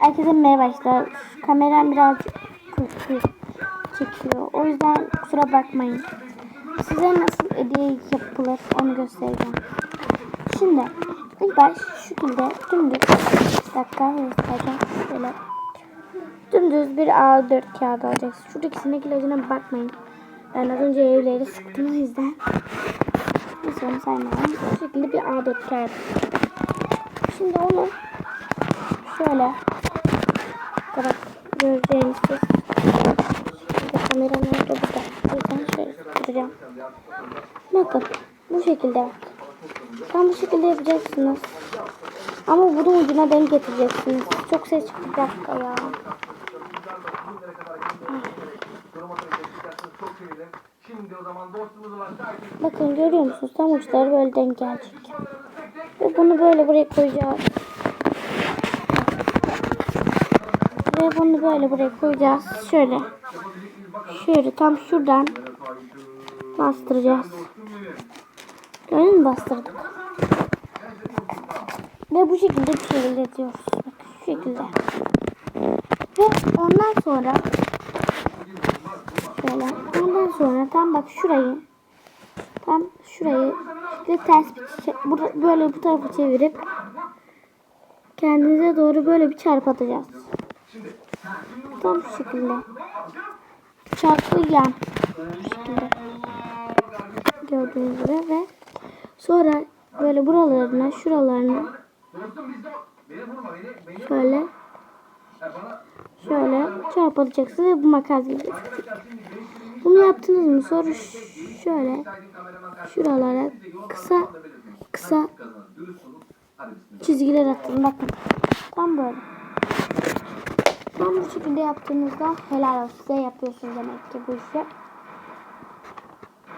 Herkese merhaba arkadaşlar. Kameram birazcık kötü çekiyor. O yüzden kusura bakmayın. Size nasıl hediye yapılır onu göstereceğim. Şimdi ilk baş şu şekilde dümdüz bir dakika göstereceğim. Böyle dümdüz bir A4 kağıdı alacaksınız. Şuradaki ilacına bakmayın. Ben az önce evleri sıktım o yüzden. Neyse onu saymayalım. Bu şekilde bir A4 kağıt. Şimdi onu şöyle Bak göreceğiniz siz. Şimdi kameranın orada burada. Yüzden şöyle tutacağım. Bakın bu şekilde bak. Tam bu şekilde yapacaksınız. Ama bunun ucuna denk getireceksiniz. Çok ses çıktı bir dakika ya. Bakın görüyor musunuz? Tam uçları böyle denk gelecek. Ve bunu böyle buraya koyacağız. Ve bunu böyle buraya koyacağız. Şöyle. Şöyle tam şuradan bastıracağız. Gördün mü bastırdık. Ve bu şekilde bir şekilde diyoruz. Bak şu şekilde. Ve ondan sonra şöyle ondan sonra tam bak şurayı tam şurayı ve ters bir böyle bu tarafa çevirip kendinize doğru böyle bir çarp atacağız. Tam şu şekilde. Çarpı yan. Bu şekilde. Gördüğünüz gibi ve sonra böyle buralarına şuralarına şöyle şöyle çarpalacaksınız ve bu makas gibi. Bunu yaptınız mı? Sonra ş- şöyle şuralara kısa kısa çizgiler atın. Bakın. Tam böyle. Tam bu şekilde yaptığınızda helal olsun. Size yapıyorsunuz demek ki bu işi.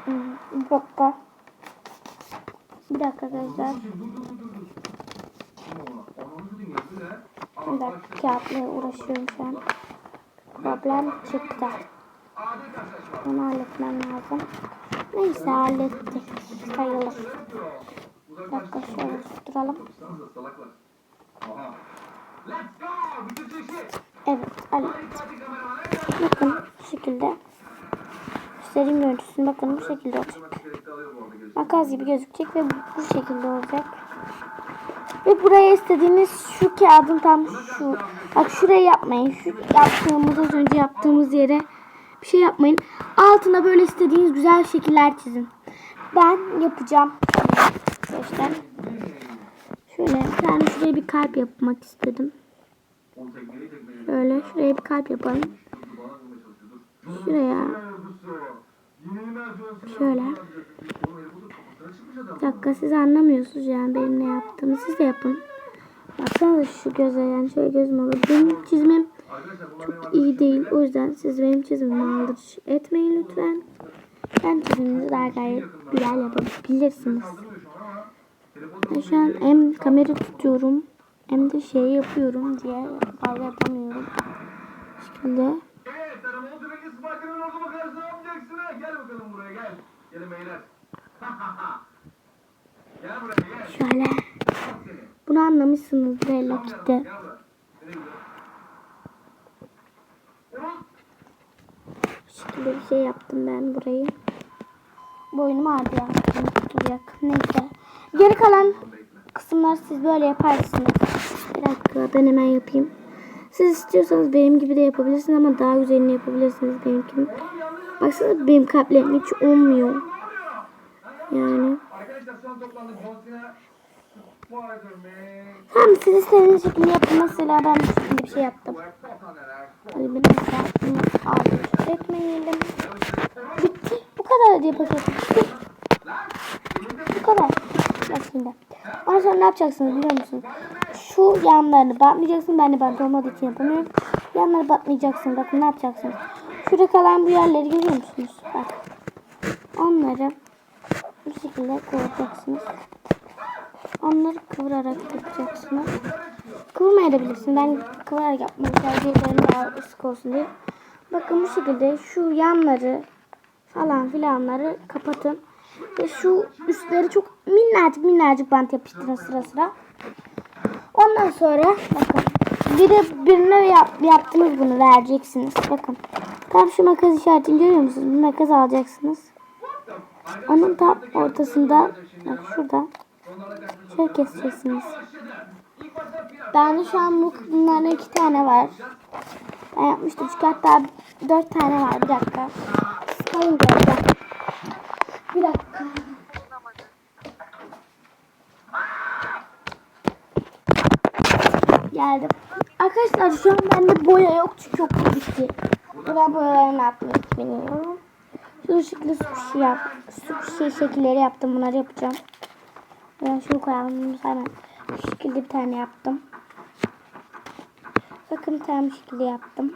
Hmm, Bir dakika. Bir dakika arkadaşlar. Bir dakika kağıtla uğraşıyorum şu an. Problem çıktı. Onu halletmem lazım. Neyse hallettik. Sayılır. Bir dakika şöyle. Aha. Let's go. Bütün işi. Evet hallettik. Bakın bu şekilde. Göstereyim görüntüsünü. Bakın bu şekilde olacak. Makas gibi gözükecek ve bu şekilde olacak. Ve buraya istediğiniz şu kağıdın tam şu. Bak şuraya yapmayın. Şu yaptığımız az önce yaptığımız yere bir şey yapmayın. Altına böyle istediğiniz güzel şekiller çizin. Ben yapacağım. Arkadaşlar. Şöyle tane şuraya bir kalp yapmak istedim. Şöyle şuraya bir kalp yapalım. Şuraya. Şöyle. Bir dakika siz anlamıyorsunuz yani benim ne yaptığımı. Siz de yapın. Baksanıza şu göze yani şöyle gözüm olur. Benim çizimim çok iyi değil. O yüzden siz benim çizimimi aldırış etmeyin lütfen. Ben çiziminizi daha gayet güzel yapabilirsiniz. Ben şu an hem kamera tutuyorum hem de şey yapıyorum diye buraya gel. Şöyle. Bunu anlamışsınız? Oğlum, Bu şekilde bir şey yaptım ben burayı. Boynum ağrıyor. Boynum tutulacak. Neyse. Geri kalan kısımlar siz böyle yaparsınız. Dakika ben hemen yapayım. Siz istiyorsanız benim gibi de yapabilirsiniz ama daha güzelini yapabilirsiniz benim gibi. Baksana benim kalplerim hiç olmuyor. Yani. Tamam siz istediğiniz şekilde yapın. Mesela ben şekilde bir şey yaptım. Hadi bir mesela aldık. Etmeyelim. Bitti. Bu kadar diye paket. Bu kadar. Bak şimdi. Ondan sonra ne yapacaksınız biliyor musunuz? Şu yanlarını batmayacaksın. Ben de bant olmadığı için yapamıyorum. Yanları batmayacaksın. Bakın ne yapacaksınız? Şurada kalan bu yerleri görüyor musunuz? Bak. Onları bu şekilde koyacaksınız. Onları kıvırarak yapacaksınız. Kıvırmayabilirsin. Ben kıvırarak yapmayı tercih ederim daha sık olsun diye. Bakın bu şekilde şu yanları falan filanları kapatın. Ve şu üstleri çok minnacık minnacık bant yapıştırın sıra sıra. Ondan sonra bakın Bir de birine yap, yaptınız bunu vereceksiniz. Bakın. Tam şu makas işaretini görüyor musunuz? Bir makas alacaksınız. Onun tam ortasında bak şurada şöyle keseceksiniz. Bende şu an bu bunlardan iki tane var. Ben yapmıştım çünkü hatta dört tane var. Bir dakika. Sıkalım böyle. Bir dakika. Geldim. Arkadaşlar şu an bende boya yok çünkü okul bitti. Ben boyaları ne yapmayı bilmiyorum. Şu ışıklı su yap. Su şey şekilleri yaptım. Bunları yapacağım. Ben şunu koyalım. Hemen şu şekilde bir tane yaptım. Bakın bu şekilde yaptım.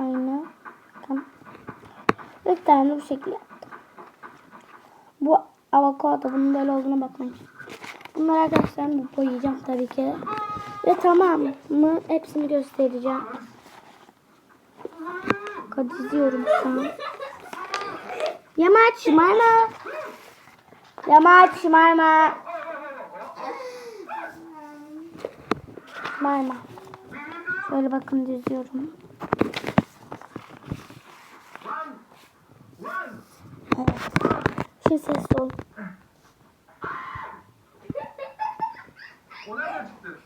Aynı. Bakın. Bir tane bu şekilde yaptım. Avokado. Bunun böyle olduğuna bakmayın. Bunları arkadaşlar bu boyayacağım tabii ki. Ve tamam mı hepsini göstereceğim. Hadi izliyorum şu an. Yamaç şımarma. Yamaç şımarma. Şımarma. Şöyle bakın diziyorum. Evet. Şimdi ses ol. O nereden çıktı?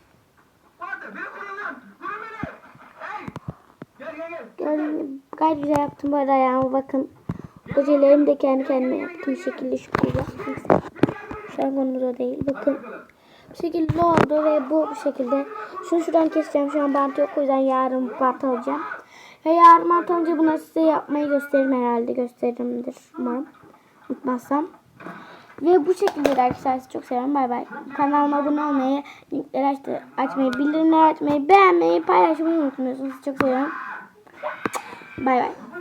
Hadi beni lan. Korun beni. Hey. Gel gel gel. Gördüğünüz gayet güzel yaptım bu arada ayağıma bakın. Ojelerimi de kendi kendime yaptım bu şekilde şu yaptım. Şu an konumuz o değil. Bakın. Bu şekilde oldu ve bu şekilde. Şunu şuradan keseceğim. Şu an bant yok. O yüzden yarın bant alacağım. Ve yarın bant alınca bunu size yapmayı gösteririm herhalde. Gösterimdir umarım. Unutmazsam. Ve bu şekilde de arkadaşlar sizi çok seviyorum. Bay bay. Kanalıma abone olmayı, linkleri açtı, açmayı, bildirimleri açmayı, beğenmeyi, paylaşmayı unutmuyorsunuz. Sizi çok seviyorum. Bay bay.